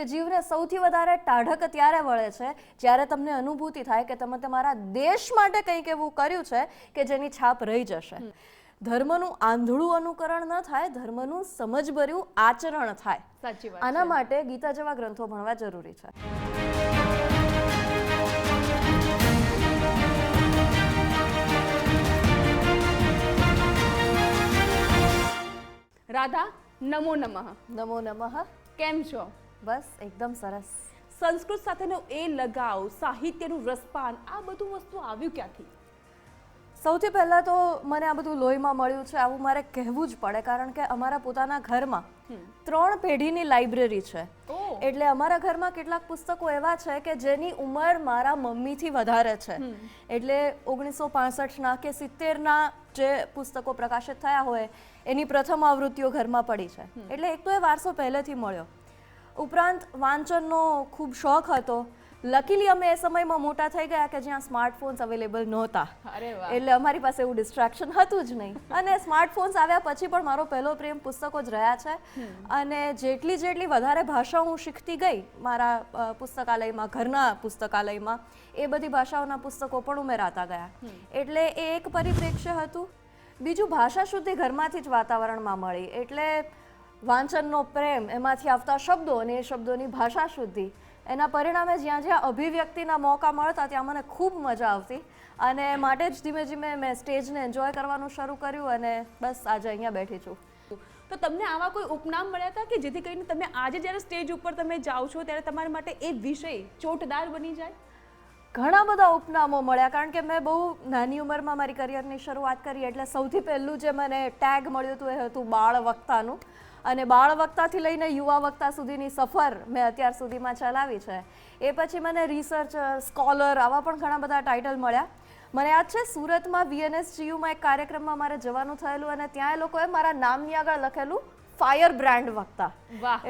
કે જીવને સૌથી વધારે ટાઢક ત્યારે વળે છે જ્યારે તમને અનુભૂતિ થાય કે તમે તમારા દેશ માટે કંઈક એવું કર્યું છે કે જેની છાપ રહી જશે. ધર્મનું આંધળું અનુકરણ ન થાય ધર્મનું સમજભર્યું આચરણ થાય. સાચી વાત આના માટે ગીતા જેવા ગ્રંથો ભણવા જરૂરી છે. રાધા નમો નમઃ. નમો નમઃ. કેમ છો? બસ એકદમ સરસ. સંસ્કૃત સાથેનો એ લગાવ સાહિત્યનું રસપાન આ બધું વસ્તુ આવ્યું ક્યાંથી? સૌથી પહેલાં તો મને આ બધું લોહીમાં મળ્યું છે આવું મારે કહેવું જ પડે કારણ કે અમારા પોતાના ઘરમાં ત્રણ પેઢીની લાઇબ્રેરી છે. એટલે અમારા ઘરમાં કેટલાક પુસ્તકો એવા છે કે જેની ઉંમર મારા મમ્મીથી વધારે છે. એટલે ઓગણીસો પાસઠના કે સિત્તેરના જે પુસ્તકો પ્રકાશિત થયા હોય એની પ્રથમ આવૃત્તિઓ ઘરમાં પડી છે. એટલે એક તો એ વારસો પહેલેથી મળ્યો. ઉપરાંત વાંચનનો ખૂબ શોખ હતો. લકીલી અમે એ સમયમાં મોટા થઈ ગયા કે જ્યાં સ્માર્ટફોન્સ અવેલેબલ નહોતા. એટલે અમારી પાસે એવું ડિસ્ટ્રેક્શન હતું જ નહીં. અને સ્માર્ટફોન્સ આવ્યા પછી પણ મારો પહેલો પ્રેમ પુસ્તકો જ રહ્યા છે. અને જેટલી જેટલી વધારે ભાષાઓ હું શીખતી ગઈ મારા પુસ્તકાલયમાં ઘરના પુસ્તકાલયમાં એ બધી ભાષાઓના પુસ્તકો પણ ઉમેરાતા ગયા. એટલે એ એક પરિપ્રેક્ષ્ય હતું. બીજું ભાષા શુદ્ધિ ઘરમાંથી જ વાતાવરણમાં મળી. એટલે વાંચનનો પ્રેમ એમાંથી આવતા શબ્દો અને એ શબ્દોની ભાષા શુદ્ધિ. એના પરિણામે જ્યાં જ્યાં અભિવ્યક્તિના મોકા મળતા ત્યાં મને ખૂબ મજા આવતી. અને માટે જ ધીમે ધીમે મેં સ્ટેજને એન્જોય કરવાનું શરૂ કર્યું અને બસ આજે અહીંયા બેઠી છું. તો તમને આવા કોઈ ઉપનામ મળ્યા હતા કે જેથી કરીને તમે આજે જ્યારે સ્ટેજ ઉપર તમે જાઓ છો ત્યારે તમારા માટે એ વિષય ચોટદાર બની જાય? ઘણા બધા ઉપનામો મળ્યા કારણ કે મેં બહુ નાની ઉંમરમાં મારી કરિયરની શરૂઆત કરી એટલે સૌથી પહેલું જે મને ટેગ મળ્યું હતું એ હતું બાળ વક્તાનું. અને બાળ વક્તાથી લઈને યુવા વક્તા સુધીની સફર મેં અત્યાર સુધીમાં ચલાવી છે. એ પછી મને રિસર્ચ સ્કોલર આવા પણ ઘણા બધા ટાઇટલ મળ્યા. મને યાદ છે, સુરતમાં વીએનએસજીયુમાં એક કાર્યક્રમમાં મારે જવાનું થયેલું અને ત્યાં એ લોકોએ મારા નામની આગળ લખેલું ફાયર બ્રાન્ડ વક્તા.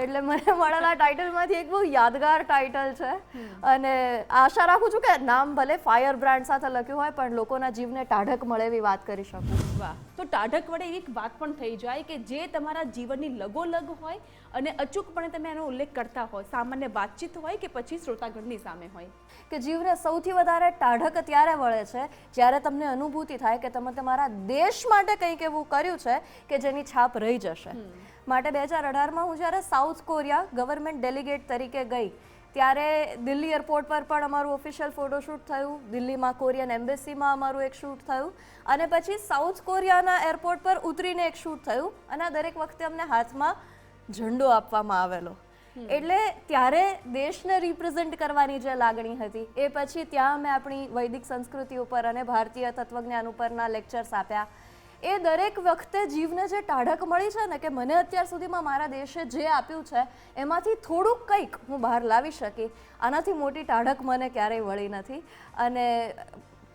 એટલે મને મળેલા ટાઇટલમાંથી એક બહુ યાદગાર ટાઇટલ છે. અને આશા રાખું છું કે નામ ભલે ફાયર બ્રાન્ડ સાથે લખ્યું હોય પણ લોકોના જીવને ટાઢક મળે એવી વાત કરી શકું. વાહ. તો ટાઢક વડે એક વાત પણ થઈ જાય કે જે તમારા જીવનની લગોલગ હોય અને અચૂકપણે તમે એનો ઉલ્લેખ કરતા હોય સામાન્ય વાતચીત હોય કે પછી શ્રોતાગણની સામે હોય? કે જીવને સૌથી વધારે ટાઢક ત્યારે વળે છે જ્યારે તમને અનુભૂતિ થાય કે તમે તમારા દેશ માટે કંઈક એવું કર્યું છે કે જેની છાપ રહી જશે. માટે બે હજાર અઢારમાં હું જ્યારે સાઉથ કોરિયા ગવર્મેન્ટ ડેલિગેટ તરીકે ગઈ ત્યારે દિલ્હી એરપોર્ટ પર પણ અમારું ઓફિશિયલ ફોટોશૂટ થયું દિલ્હીમાં કોરિયન એમ્બેસીમાં અમારું એક શૂટ થયું અને પછી સાઉથ કોરિયાના એરપોર્ટ પર ઉતરીને એક શૂટ થયું અને આ દરેક વખતે અમને હાથમાં ઝંડો આપવામાં આવેલો. એટલે ત્યારે દેશને રિપ્રેઝેન્ટ કરવાની જે લાગણી હતી એ પછી ત્યાં મેં આપણી વૈદિક સંસ્કૃતિ ઉપર અને ભારતીય તત્વજ્ઞાન ઉપરના લેક્ચર્સ આપ્યા. એ દરેક વખતે જીવને જે ટાઢક મળી છે ને કે મને અત્યાર સુધીમાં મારા દેશે જે આપ્યું છે એમાંથી થોડુંક કંઈક હું બહાર લાવી શકી. આનાથી મોટી ટાઢક મને ક્યારેય વળી નથી. અને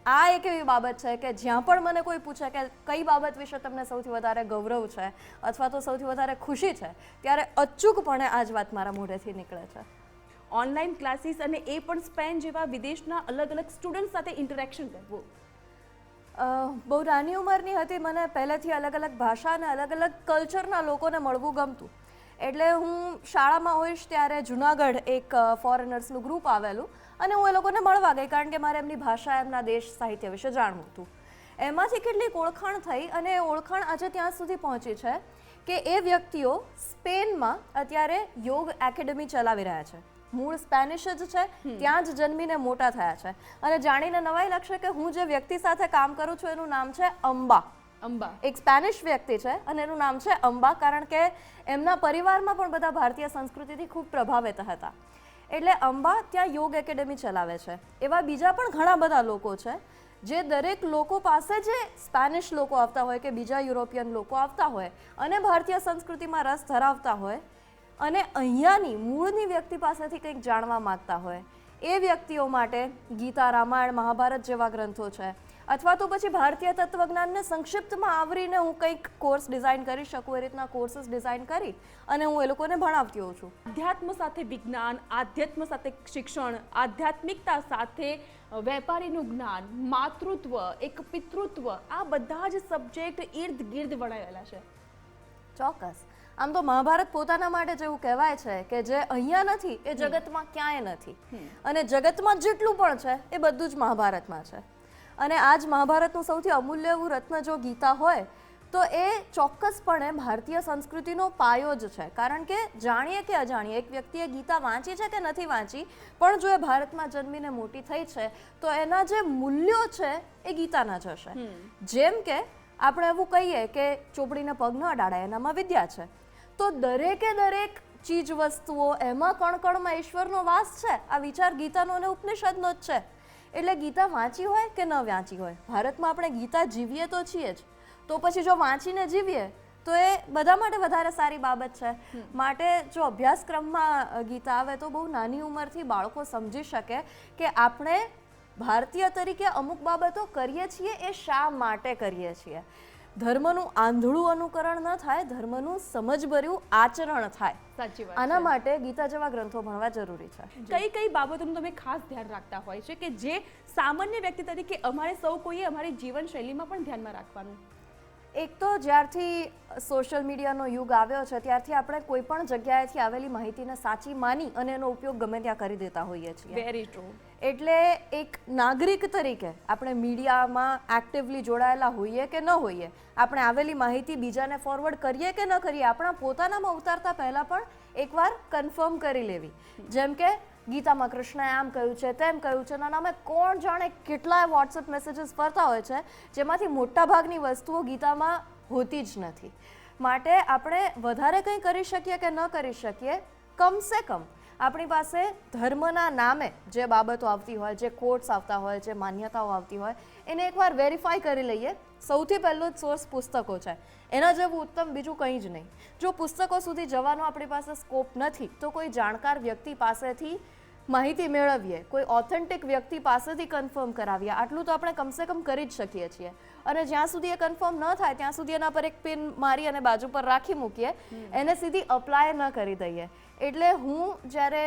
આ એક એવી બાબત છે કે જ્યાં પણ મને કોઈ પૂછે કે કઈ બાબત વિશે તમને સૌથી વધારે ગૌરવ છે અથવા તો સૌથી વધારે ખુશી છે ત્યારે અચૂકપણે આ જ વાત મારા મોઢેથી નીકળે છે. ઓનલાઈન ક્લાસીસ અને એ પણ સ્પેન જેવા વિદેશના અલગ અલગ સ્ટુડન્ટ સાથે ઇન્ટરેક્શન કરવું. બહુ નાની ઉંમરની હતી મને પહેલેથી અલગ અલગ ભાષા અને અલગ અલગ કલ્ચરના લોકોને મળવું ગમતું. એટલે હું શાળામાં હોઈશ ત્યારે જુનાગઢ એક ફોરેનર્સનું ગ્રુપ આવેલું અને હું એ લોકોને મળવા ગઈ કારણ કે મારે એમની ભાષા એમના દેશ સાહિત્ય વિશે જાણવું હતું. એમાંથી કેટલીક ઓળખાણ થઈ અને ઓળખાણ આજે ત્યાં સુધી પહોંચી છે કે એ વ્યક્તિઓ સ્પેનમાં અત્યારે યોગ એકેડમી ચલાવી રહ્યા છે. મૂળ સ્પેનિશ જ છે ત્યાં જ જન્મીને મોટા થયા છે. અને જાણીને નવાઈ લાગશે કે હું જે વ્યક્તિ સાથે કામ કરું છું એનું નામ છે અંબા. અંબા. એક સ્પેનિશ વ્યક્તિ છે અને એનું નામ છે અંબા કારણ કે એમના પરિવારમાં પણ બધા ભારતીય સંસ્કૃતિથી ખૂબ પ્રભાવિત હતા. એટલે અંબા ત્યાં યોગ એકેડમી ચલાવે છે. એવા બીજા પણ ઘણા બધા લોકો છે જે દરેક લોકો પાસે જે સ્પેનિશ લોકો આવતા હોય કે બીજા યુરોપિયન લોકો આવતા હોય અને ભારતીય સંસ્કૃતિમાં રસ ધરાવતા હોય અને અહીંયાની મૂળની વ્યક્તિ પાસેથી કંઈક જાણવા માગતા હોય, એ વ્યક્તિઓ માટે ગીતા, રામાયણ, મહાભારત જેવા ગ્રંથો છે. અથવા તો પછી ભારતીય તત્વજ્ઞાનને સંક્ષિપ્તમાં આવરીને હું કંઈક કોર્સ ડિઝાઇન કરી શકું એ રીતના કોર્સીસ ડિઝાઇન કરી અને હું એ લોકોને ભણાવતી હોઉં છું. આધ્યાત્મ સાથે વિજ્ઞાન આધ્યાત્મ સાથે શિક્ષણ આધ્યાત્મિકતા સાથે વેપારીનું જ્ઞાન માતૃત્વ એક પિતૃત્વ આ બધા જ સબ્જેક્ટ ઇર્દ ગિર્દ વણાયેલા છે. ચોક્કસ. આમ તો મહાભારત પોતાના માટે જેવું કહેવાય છે કે જે અહીંયા નથી એ જગતમાં ક્યાંય નથી. અને જગતમાં જેટલું પણ છે એ બધું જ મહાભારતમાં છે. અને આ જ મહાભારતનું સૌથી અમૂલ્ય એવું રત્ન જો ગીતા હોય તો એ ચોક્કસપણે ભારતીય સંસ્કૃતિનો પાયો જ છે. કારણ કે જાણીએ કે અજાણીએ એક વ્યક્તિએ ગીતા વાંચી છે કે નથી વાંચી પણ જો એ ભારતમાં જન્મીને મોટી થઈ છે તો એના જે મૂલ્યો છે એ ગીતાના જ હશે. જેમ કે આપણે એવું કહીએ કે ચોપડીને પગ ન અડાડાય એનામાં વિદ્યા છે. તો દરેકે દરેક ચીજ વસ્તુઓ એમાં કણકણમાં ઈશ્વરનો વાસ છે. આ વિચાર ગીતાનો અને ઉપનિષદનો જ છે. એટલે ગીતા વાંચી હોય કે ન વાંચી હોય? ભારતમાં આપણે ગીતા જીવીએ તો છીએ જ. તો પછી જો વાંચીને જીવીએ તો એ બધા માટે વધારે સારી બાબત છે. માટે જો અભ્યાસક્રમમાં ગીતા આવે તો બહુ નાની ઉંમરથી બાળકો સમજી શકે કે આપણે ભારતીય તરીકે અમુક બાબતો કરીએ છીએ એ શા માટે કરીએ છીએ? ધર્મનું આંધળું અનુકરણ ન થાય ધર્મનું સમજભર્યું આચરણ થાય. સાચી વાત આના માટે ગીતા જેવા ગ્રંથો ભણવા જરૂરી છે. કઈ કઈ બાબતોનું તમે ખાસ ધ્યાન રાખતા હોય છે કે જે સામાન્ય વ્યક્તિ તરીકે અમારે સૌ કોઈએ અમારી જીવનશૈલીમાં પણ ધ્યાનમાં રાખવાનું? એક તો જ્યારથી સોશિયલ મીડિયાનો યુગ આવ્યો છે ત્યારથી આપણે કોઈ પણ જગ્યાએથી આવેલી માહિતીને સાચી માની અને એનો ઉપયોગ ગમે ત્યાં કરી દેતા હોઈએ છીએ. વેરી ટ્રુ એટલે એક નાગરિક તરીકે આપણે મીડિયામાં એક્ટિવલી જોડાયેલા હોઈએ કે ન હોઈએ, આપણે આવેલી માહિતી બીજાને ફોરવર્ડ કરીએ કે ન કરીએ, આપણા પોતાનામાં ઉતારતા પહેલાં પણ એકવાર કન્ફર્મ કરી લેવી. જેમ કે ગીતામાં કૃષ્ણએ આમ કહ્યું છે, તેમ કહ્યું છે અને નામે કોણ જાણે કેટલાય વોટ્સઅપ મેસેજીસ ફરતા હોય છે, જેમાંથી મોટાભાગની વસ્તુઓ ગીતામાં હોતી જ નથી. માટે આપણે વધારે કંઈ કરી શકીએ કે ન કરી શકીએ? કમસે કમ આપણી પાસે ધર્મના નામે જે બાબતો આવતી હોય જે કોર્ટ્સ આવતા હોય જે માન્યતાઓ આવતી હોય એને એકવાર વેરીફાઈ કરી લઈએ. સૌથી પહેલો જ સોર્સ પુસ્તકો છે. એના જેવું ઉત્તમ બીજું કંઈ જ નહીં. જો પુસ્તકો સુધી જવાનો આપણી પાસે સ્કોપ નથી તો કોઈ જાણકાર વ્યક્તિ પાસેથી માહિતી મેળવીએ. કોઈ ઓથેન્ટિક વ્યક્તિ પાસેથી કન્ફર્મ કરાવીએ. આટલું તો આપણે કમસે કમ કરી જ શકીએ છીએ. અને જ્યાં સુધી એ કન્ફર્મ ન થાય ત્યાં સુધી એના પર એક પિન મારી અને બાજુ પર રાખી મૂકીએ. એને સીધી અપ્લાય ન કરી દઈએ. એટલે હું જ્યારે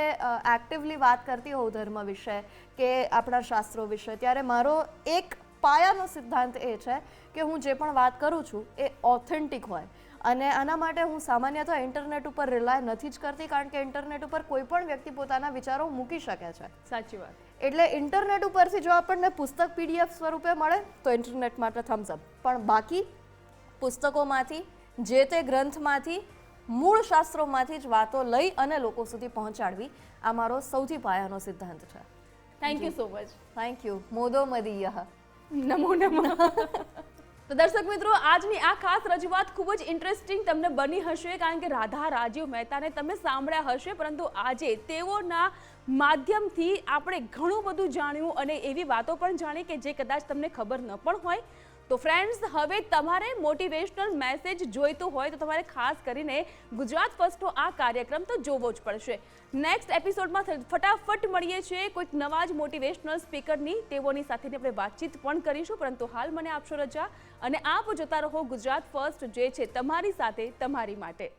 એક્ટિવલી વાત કરતી હોઉં ધર્મ વિશે કે આપણા શાસ્ત્રો વિશે ત્યારે મારો એક પાયાનો સિદ્ધાંત એ છે કે હું જે પણ વાત કરું છું એ ઓથેન્ટિક હોય. અને આના માટે હું સામાન્ય તો ઇન્ટરનેટ ઉપર રિલાય નથી જ કરતી કારણ કે ઇન્ટરનેટ ઉપર કોઈ પણ વ્યક્તિ પોતાના વિચારો મૂકી શકે છે. સાચી વાત. એટલે ઇન્ટરનેટ ઉપરથી જો આપણને પુસ્તક પીડીએફ સ્વરૂપે મળે તો ઇન્ટરનેટ માટે થમ્સ અપ પણ બાકી પુસ્તકોમાંથી જે તે ગ્રંથમાંથી મૂળ શાસ્ત્રોમાંથી જ વાતો લઈ અને લોકો સુધી પહોંચાડવી આ મારો સૌથી પાયાનો સિદ્ધાંત છે. Thank you so much thank you Modi મદીય નમો નમઃ. તો દર્શક મિત્રો આજની આ ખાસ રજૂઆત ખૂબ જ ઇન્ટરેસ્ટિંગ તમને બની હશે કારણ કે રાધા રાજીવ મહેતાને તમે સાંભળ્યા હશે પરંતુ આજે તેઓના માધ્યમથી આપણે ઘણું બધું જાણ્યું અને એવી વાતો પણ જાણી કે જે કદાચ તમને ખબર ન પણ હોય. તો ફ્રેન્ડ્સ હવે તમારે મોટિવેશનલ મેસેજ જોઈતો હોય તો તમારે ખાસ કરીને ગુજરાત ફર્સ્ટનો આ કાર્યક્રમ તો જોવો જ પડશે. નેક્સ્ટ એપિસોડમાં ફટાફટ મળીએ છીએ કોઈક નવા જ મોટિવેશનલ સ્પીકરની તેઓની સાથેની આપણે વાતચીત પણ કરીશું, પરંતુ હાલ મને આપશો રજા. અને આપ જોતા રહો ગુજરાત ફર્સ્ટ જે છે તમારી સાથે, તમારી માટે.